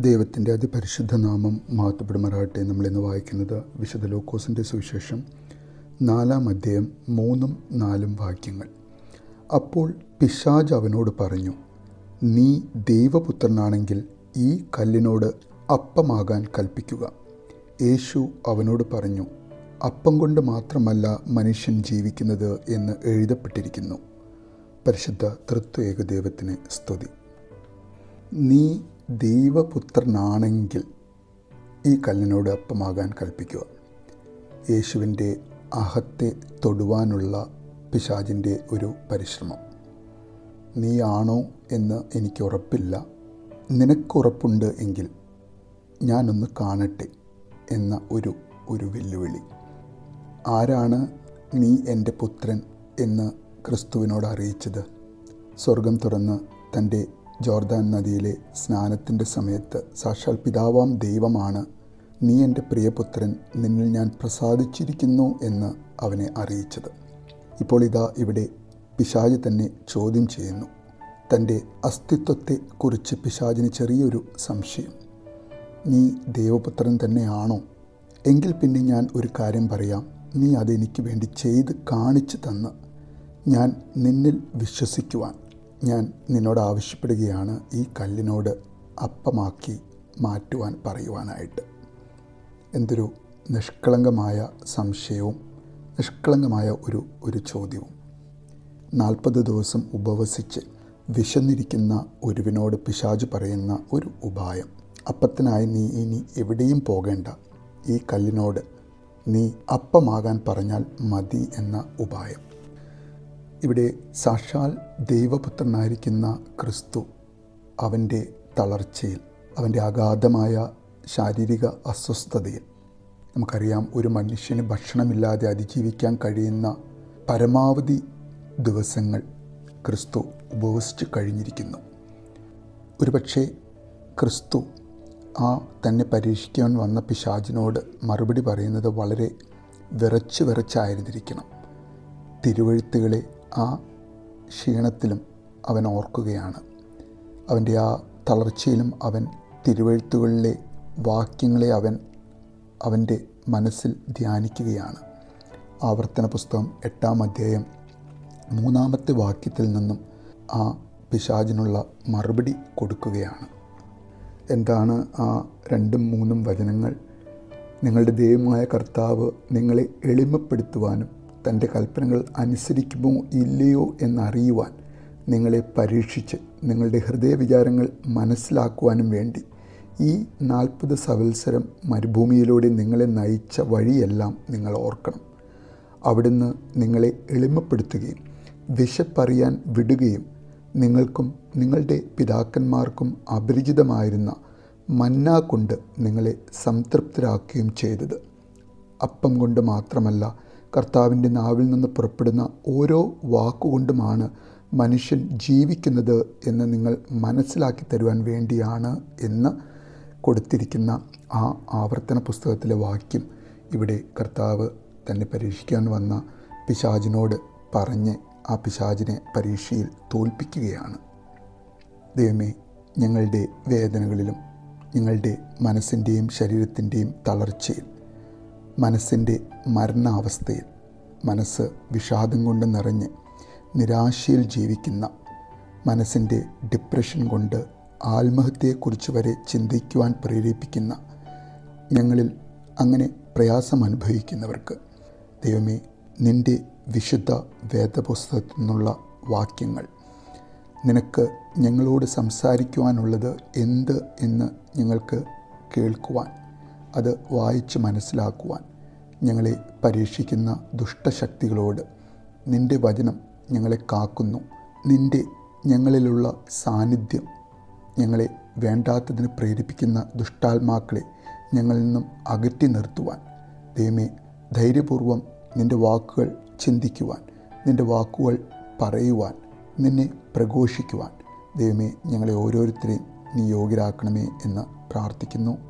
ദൈവത്തിന്റെ അതിപരിശുദ്ധ നാമം മഹത്വപ്പെടുമാറാട്ടെ നമ്മളിന്ന് വായിക്കുന്നത് വിശുദ്ധ ലോക്കോസിന്റെ സുവിശേഷം നാലാം അധ്യായം മൂന്നും നാലും വാക്യങ്ങൾ. അപ്പോൾ പിശാജ് അവനോട് പറഞ്ഞു നീ ദൈവപുത്രനാണെങ്കിൽ ഈ കല്ലിനോട് അപ്പമാകാൻ കൽപ്പിക്കുക. യേശു അവനോട് പറഞ്ഞു അപ്പം കൊണ്ട് മാത്രമല്ല മനുഷ്യൻ ജീവിക്കുന്നത് എന്ന് എഴുതപ്പെട്ടിരിക്കുന്നു. പരിശുദ്ധ തൃത്വേക ദൈവത്തിന് സ്തുതി. നീ ദൈവപുത്രനാണെങ്കിൽ ഈ കല്ലിനോട് അപ്പമാകാൻ കൽപ്പിക്കുക. യേശുവിന്റെ അഹത്തെ തൊടുവാനുള്ള പിശാജിന്റെ ഒരു പരിശ്രമം. നീയാണോ എന്ന് എനിക്ക് ഉറപ്പില്ല. നിനക്കുറപ്പുണ്ട് എങ്കിൽ ഞാനൊന്ന് കാണട്ടെ എന്ന ഒരു ഒരു വെല്ലുവിളി. ആരാണ് നീ എന്റെ പുത്രൻ എന്ന് ക്രിസ്തുവിനോട് അറിയിച്ചത്? സ്വർഗം തുറന്ന് തന്റെ ജോർദാൻ നദിയിലെ സ്നാനത്തിന്റെ സമയത്ത് സാക്ഷാൽ പിതാവാം ദൈവമാണ്. നീ എന്റെ പ്രിയപുത്രൻ. നിന്നിൽ ഞാൻ പ്രസാദിച്ചിരിക്കുന്നു എന്ന് അവനെ അറിയിച്ചത്. ഇപ്പോൾ ഇതാ ഇവിടെ പിശാജ് തന്നെ ചോദ്യം ചെയ്യുന്നു. തന്റെ അസ്തിത്വത്തെ കുറിച്ച് പിശാജിന് ചെറിയൊരു സംശയം. നീ ദൈവപുത്രൻ തന്നെയാണോ? എങ്കിൽ പിന്നെ ഞാൻ ഒരു കാര്യം പറയാം. നീ അതെനിക്ക് വേണ്ടി ചെയ്ത് കാണിച്ചു തന്ന്. ഞാൻ നിന്നിൽ വിശ്വസിക്കുവാൻ. ഞാൻ നിന്നോട് ആവശ്യപ്പെടുകയാണ് ഈ കല്ലിനോട് അപ്പമാക്കി മാറ്റുവാൻ പറയുവാനായിട്ട്. എന്തൊരു നിഷ്കളങ്കമായ സംശയവും നിഷ്കളങ്കമായ ഒരു ഒരു ചോദ്യവും. നാൽപ്പത് ദിവസം ഉപവസിച്ച് വിശന്നിരിക്കുന്ന ഒരുവിനോട് പിശാജ് പറയുന്ന ഒരു ഉപായം. അപ്പത്തിനായി നീ ഇനി എവിടെയും പോകേണ്ട. ഈ കല്ലിനോട് നീ അപ്പമാകാൻ പറഞ്ഞാൽ മതി എന്ന ഉപായം. ഇവിടെ സാക്ഷാൽ ദൈവപുത്രനായിരിക്കുന്ന ക്രിസ്തു അവന്റെ തളർച്ചയിൽ അവന്റെ അഗാധമായ ശാരീരിക അസ്വസ്ഥതയിൽ. നമുക്കറിയാം ഒരു മനുഷ്യന് ഭക്ഷണമില്ലാതെ അതിജീവിക്കാൻ കഴിയുന്ന പരമാവധി ദിവസങ്ങൾ ക്രിസ്തു ഉപവസിച്ച് കഴിഞ്ഞിരിക്കുന്നു. ഒരുപക്ഷെ ക്രിസ്തു ആ തന്നെ പരീക്ഷിക്കാൻ വന്ന പിശാചിനോട് മറുപടി പറയുന്നത് വളരെ വിറച്ച് വിറച്ചായിരുന്നിരിക്കണം. തിരുവഴുത്തുകളെ ആ ക്ഷീണത്തിലും അവൻ ഓർക്കുകയാണ്. അവന്റെ ആ തളർച്ചയിലും അവൻ തിരുവഴുത്തുകളിലെ വാക്യങ്ങളെ അവൻ അവന്റെ മനസ്സിൽ ധ്യാനിക്കുകയാണ്. ആവർത്തന പുസ്തകം എട്ടാം അധ്യായം മൂന്നാമത്തെ വാക്യത്തിൽ നിന്നും ആ പിശാജിനുള്ള മറുപടി കൊടുക്കുകയാണ്. എന്താണ് ആ രണ്ടും മൂന്നും വചനങ്ങൾ? നിങ്ങളുടെ ദൈവമായ കർത്താവ് നിങ്ങളെ എളിമപ്പെടുത്തുവാനും തന്റെ കൽപ്പനകൾ അനുസരിക്കുമോ ഇല്ലയോ എന്നറിയുവാൻ നിങ്ങളെ പരീക്ഷിച്ച് നിങ്ങളുടെ ഹൃദയവിചാരങ്ങൾ മനസ്സിലാക്കുവാനും വേണ്ടി ഈ നാൽപ്പത് സവത്സരം മരുഭൂമിയിലൂടെ നിങ്ങളെ നയിച്ച വഴിയെല്ലാം നിങ്ങൾ ഓർക്കണം. അവിടുന്ന് നിങ്ങളെ എളിമപ്പെടുത്തുകയും വിശപ്പറിയാൻ വിടുകയും നിങ്ങൾക്കും നിങ്ങളുടെ പിതാക്കന്മാർക്കും അപരിചിതമായിരുന്ന മന്ന കൊണ്ട് നിങ്ങളെ സംതൃപ്തരാക്കുകയും ചെയ്തത്. അപ്പം കൊണ്ട് മാത്രമല്ല കർത്താവിന്റെ നാവിൽ നിന്ന് പുറപ്പെടുന്ന ഓരോ വാക്കുകൊണ്ടുമാണ് മനുഷ്യൻ ജീവിക്കുന്നത് എന്ന് നിങ്ങൾ മനസ്സിലാക്കി തരുവാൻ വേണ്ടിയാണ് എന്ന് കൊടുത്തിരിക്കുന്ന ആ ആവർത്തന പുസ്തകത്തിലെ വാക്യം ഇവിടെ കർത്താവ് തന്നെ പരീക്ഷിക്കാൻ വന്ന പിശാചിനോട് പറഞ്ഞ് ആ പിശാചിനെ പരീക്ഷയിൽ തോൽപ്പിക്കുകയാണ്. ദൈവമേ ഞങ്ങളുടെ വേദനകളിലും ഞങ്ങളുടെ മനസ്സിന്റെയും ശരീരത്തിന്റെയും തളർച്ചയിൽ മനസ്സിന്റെ മരണാവസ്ഥയിൽ മനസ്സ് വിഷാദം കൊണ്ട് നിറഞ്ഞ് നിരാശയിൽ ജീവിക്കുന്ന മനസ്സിന്റെ ഡിപ്രഷൻ കൊണ്ട് ആത്മഹത്യയെക്കുറിച്ച് വരെ ചിന്തിക്കുവാൻ പ്രേരിപ്പിക്കുന്ന ഞങ്ങളിൽ അങ്ങനെ പ്രയാസം അനുഭവിക്കുന്നവർക്ക് ദൈവമേ നിന്റെ വിശുദ്ധ വേദപുസ്തകത്തിൽ നിന്നുള്ള വാക്യങ്ങൾ നിനക്ക് ഞങ്ങളോട് സംസാരിക്കുവാനുള്ളത് എന്ത് എന്ന് ഞങ്ങൾക്ക് കേൾക്കുവാൻ അത് വായിച്ച് മനസ്സിലാക്കുവാൻ ഞങ്ങളെ പരീക്ഷിക്കുന്ന ദുഷ്ടശക്തികളോട് നിന്റെ വചനം ഞങ്ങളെ കാക്കുന്നു. നിന്റെ ഞങ്ങളിലുള്ള സാന്നിധ്യം ഞങ്ങളെ വേണ്ടാത്തതിന് പ്രേരിപ്പിക്കുന്ന ദുഷ്ടാത്മാക്കളെ ഞങ്ങളിൽ നിന്നും അകറ്റി നിർത്തുവാൻ. ദൈവമേ ധൈര്യപൂർവം നിന്റെ വാക്കുകൾ ചിന്തിക്കുവാൻ നിന്റെ വാക്കുകൾ പറയുവാൻ നിന്നെ പ്രഘോഷിക്കുവാൻ. ദൈവമേ ഞങ്ങളെ ഓരോരുത്തരെയും നീ യോഗ്യരാക്കണമേ എന്ന് പ്രാർത്ഥിക്കുന്നു.